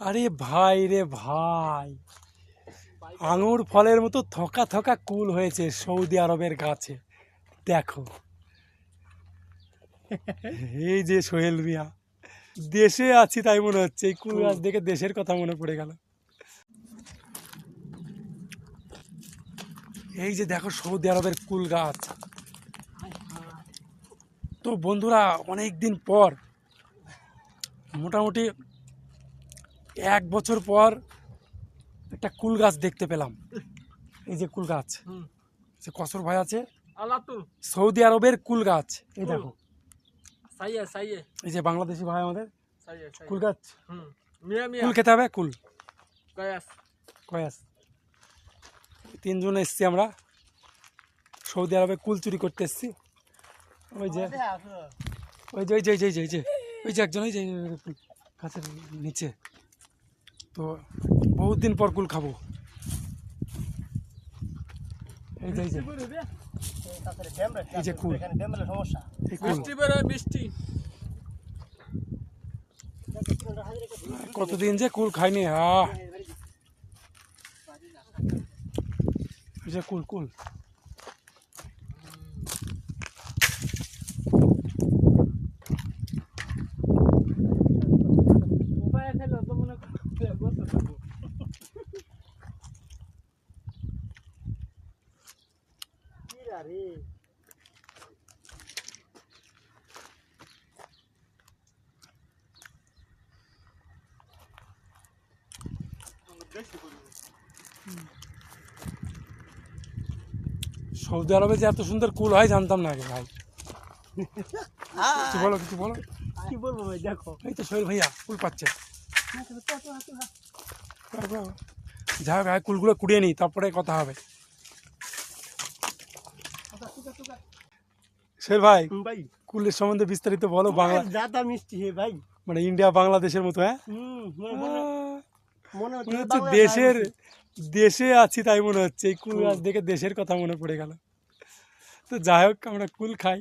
আরে ভাই রে ভাই। আঙুর ফলের মতো থকা থকা কুল হয়েছে সৌদি আরবের গাছে। দেখো। এই যে সোহেল মিয়া। দেশে আছি তাই মনে হচ্ছে। এই কুল গাছ দেখে দেশের কথা মনে পড়ে গেল। এই যে দেখো সৌদি আরবের কুল গাছ। তো বন্ধুরা অনেক দিন পর, মোটামুটি এক বছর পর একটা কুল গাছ দেখতে পেলাম এই যে কুল গাছ সে কসর ভাই আছে সৌদি আরবের কুল গাছ এই দেখো এই যে বাংলাদেশি ভাই আমাদের কুল গাছ কুল খেতে হবে কুল কয়াস কয়াস তিনজন এসছি আমরা সৌদি আরবে কুল চুরি করতে এসছি ওই যে ওই যে ওই যে ওই যে ওই যে ওই যে একজন ওই যে কুল গাছের নিচে তো বহুত দিন পর কুল। খাব কতদিন যে কুল খাইনি এই যে কুল কুল উপায় খেলো তো মনে করতে বসে থাকব সৌদি আরবে যে এত সুন্দর কুল হয় জানতাম না আগে ভাই। কিছু বলো কিছু বলো? কি বলব ভাই দেখো। এই তো সোহেল ভাইয়া কুল পাচ্ছে। যাই হোক আগে কুলগুলো কুড়িয়ে নিই তারপরে কথা হবে। সোহেল ভাই ভাই। কুলের সম্বন্ধে বিস্তারিত বলো বাংলা দাদা মিষ্টি হে ভাই। মানে ইন্ডিয়া বাংলাদেশের মতো হ্যাঁ? মনে হচ্ছে দেশের দেশে আছি তাই মনে হচ্ছে। এই কুল গাছ দেখে দেশের কথা মনে পড়ে গেল। তো যাই হোক আমরা কুল খাই।